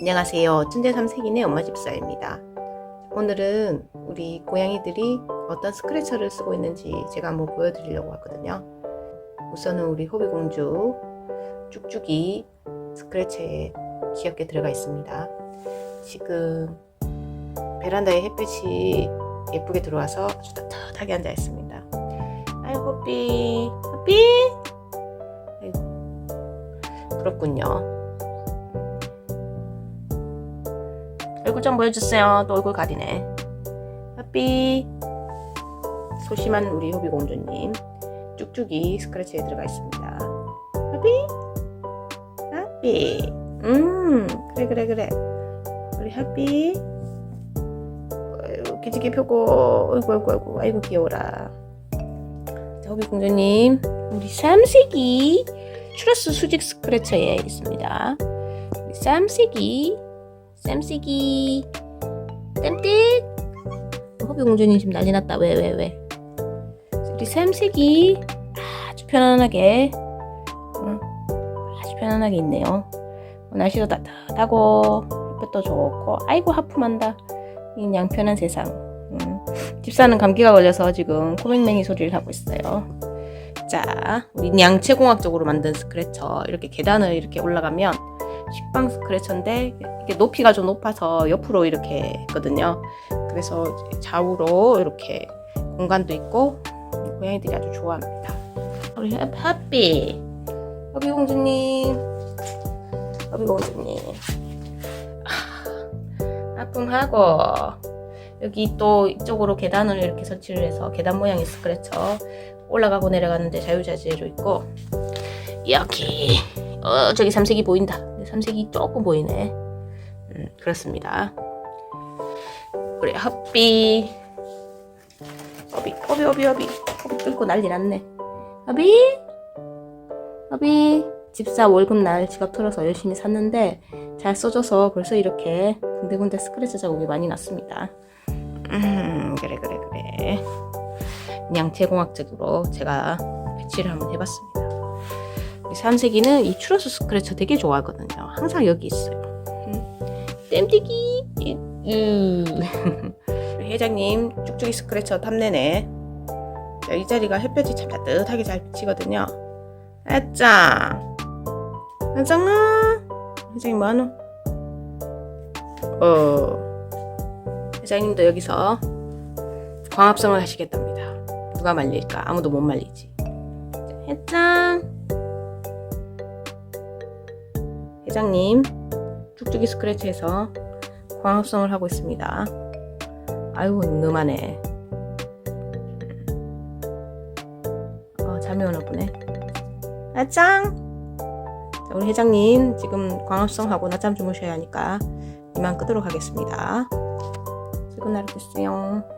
안녕하세요. 춘제 삼색인의 엄마 집사입니다. 오늘은 우리 고양이들이 어떤 스크래처를 쓰고 있는지 제가 한번 보여드리려고 하거든요. 우선은 우리 호비공주 쭉쭉이 스크래처에 귀엽게 들어가 있습니다. 지금 베란다에 햇빛이 예쁘게 들어와서 아주 따뜻하게 앉아 있습니다. 아이고 호비. 아이고 부럽군요. 얼굴 좀 보여주세요. 또 얼굴 가리네. 하삐. 소심한 우리 호비 공주님. 쭉쭉이 스크래치에 들어가 있습니다. 하삐. 하삐. 음, 그래, 그래, 그래. 우리 하삐. 기지개 펴고. 아이고, 아이고, 아이고, 아이고, 귀여워라. 자, 호비 공주님. 우리 삼색이 추러스 수직 스크래처에 있습니다. 삼색이. 쌈쓰기. 땜띠? 허비 공주님 지금 난리 났다. 왜 왜 왜, 우리 쌈쓰기 아주 편안하게 응, 아주 편안하게 있네요. 날씨도 따뜻하고 햇볕도 좋고 아이고 하품한다. 이 양편한 세상. 응. 집사는 감기가 걸려서 지금 코맹맹이 소리를 하고 있어요. 자 우리 양체공학적으로 만든 스크래처 이렇게 계단을 이렇게 올라가면 식빵 스크래처인데 이게 높이가 좀 높아서 옆으로 이렇게 있거든요. 그래서 좌우로 이렇게 공간도 있고 고양이들이 아주 좋아합니다. 우리 하삐 허비 공주님 허비 공주님 아, 아픔하고 여기 또 이쪽으로 계단을 이렇게 설치를 해서 계단 모양의 스크래처 올라가고 내려가는데 자유자재로 있고 여기 어 저기 삼색이 보인다 삼색이 조금 보이네. 음, 그렇습니다. 그래 허삐 허비 허비 허비 허비. 허비 뚫고 난리 났네. 허비? 허비? 집사 월급날 지갑 털어서 열심히 샀는데 잘 써줘서 벌써 이렇게 군데군데 스크래치 자국이 많이 났습니다. 음 그래 그래 그래. 양체공학적으로 제가 배치를 한번 해봤습니다 삼색이는 이 추러스 스크래처 되게 좋아하거든요. 항상 여기 있어요. 음. 땜띠기. 음. 회장님 쭉쭉이 스크래처 탐내네. 자, 이 자리가 햇볕이 참 따뜻하게 잘 비치거든요. 아짱. 아짱아. 회장님 뭐하노? 어. 회장님도 여기서 광합성을 하시겠답니다. 누가 말릴까? 아무도 못 말리지. 해짱. 회장님 쭉쭉이 스크래치에서 광합성을 하고 있습니다. 아이고 늠하네. 어, 잠이 오나 보네. 나짱! 우리 회장님 지금 광합성하고 낮잠 주무셔야 하니까 이만 끄도록 하겠습니다. 날 됐어요.